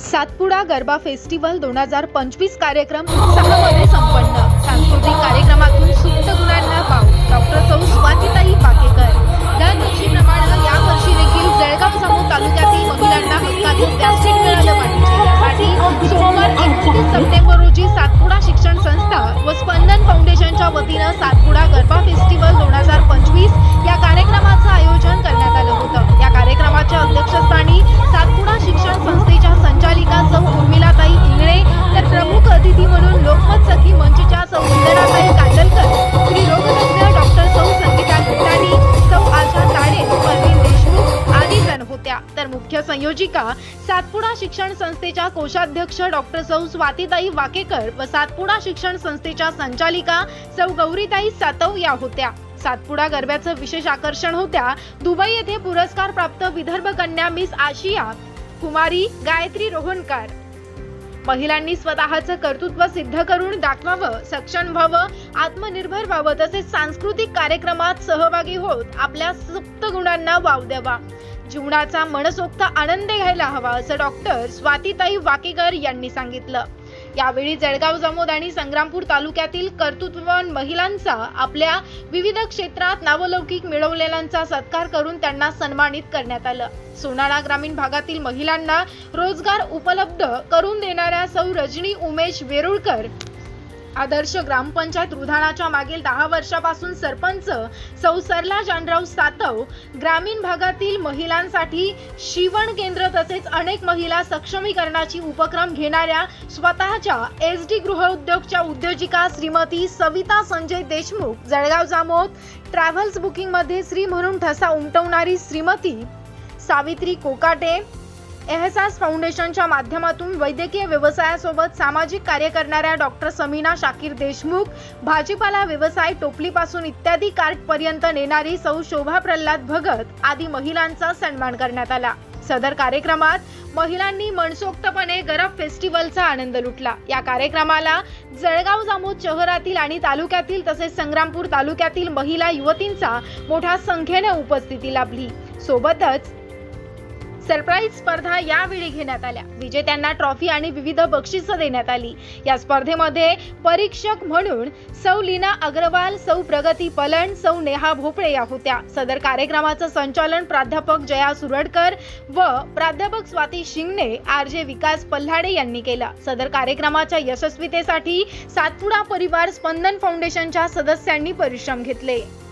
Satpura garba festival दोन हजार पंचवीस कार्यक्रम उत्साहामध्ये तर मुख्य संयोजिका सातपुडा शिक्षण संस्थेच्या कोषाध्यक्ष डॉक्टर सौ स्वातीताई वाकेकर व सातपुडा शिक्षण संस्थेच्या संचालिका सौ गौरीताई सातव या होत्या. सातपुडा गरब्याचं विशेष आकर्षण होत्या दुबई येथे पुरस्कार प्राप्त विदर्भ कन्या मिस आशिया कुमारी गायत्री रोहनकार. महिलांनी स्वतःचं कर्तृत्व सिद्ध करून दाखवावं सक्षम व्हावं आत्मनिर्भर व्हावं तसेच सांस्कृतिक कार्यक्रमात सहभागी होत आपल्या सुप्त गुणांना वाव द्यावा. जीवनाचा मनसोक्त आनंद घ्यायला हवा असं डॉक्टर स्वातीताई वाकेकर यांनी सांगितलं. यावेळी जळगाव जामोद आणि संग्रामपूर तालुक्यातील कर्तृत्ववान महिलांचा आपल्या विविध क्षेत्रात नावलौकिक मिळवलेल्यांचा सत्कार करून त्यांना सन्मानित करण्यात आलं. सोनाळा ग्रामीण भागातील महिलांना रोजगार उपलब्ध करून देणाऱ्या सौ रजनी उमेश वेरुळकर आदर्श ग्रामपंचायत रुधाणाच्या मागील दहा वर्षापासून सरपंच सौ सरला जानराव सातव ग्रामीण भागातील महिलांसाठी शिवण केंद्र तसेच अनेक महिला सक्षमीकरणाची उपक्रम घेणाऱ्या स्वतःच्या एस डी गृहउद्योगच्या उद्योजिका श्रीमती सविता संजय देशमुख जळगाव जामोद ट्रॅव्हल्स बुकिंगमध्ये श्री म्हणून ठसा उमटवणारी श्रीमती सावित्री कोकाटे एहसास फाउंडेशनच्या माध्यमातून वैद्यकीय व्यवसायासोबत सामाजिक कार्य करणाऱ्या डॉक्टर समीना शाकीर देशमुख भाजीपाला व्यवसाय टोपलीपासून इत्यादी कार्टपर्यंत नेणारी सौ शोभा प्रल्हाद भगत आदी महिलांचा सन्मान करण्यात आला. सदर कार्यक्रमात महिलांनी मनसोक्तपणे गरब फेस्टिवलचा आनंद लुटला. या कार्यक्रमाला जळगाव जामोद शहरातील आणि तालुक्यातील तसेच संग्रामपूर तालुक्यातील महिला युवतींचा मोठ्या संख्येने उपस्थिती लाभली. सोबतच सरप्राईज स्पर्धा यावेळी घेण्यात आल्या. विजेत्यांना ट्रॉफी आणि विविध बक्षिसं देण्यात आली. या स्पर्धेमध्ये परीक्षक म्हणून सौ लीना अग्रवाल सौ प्रगती पलन सौ नेहा भोपळे या होत्या. सदर कार्यक्रमाचं संचालन प्राध्यापक जया सुरडकर व प्राध्यापक स्वाती शिंगणे आर जे विकास पल्हाडे यांनी केला. सदर कार्यक्रमाच्या यशस्वीतेसाठी सातपुडा परिवार स्पंदन फाउंडेशनच्या सदस्यांनी परिश्रम घेतले.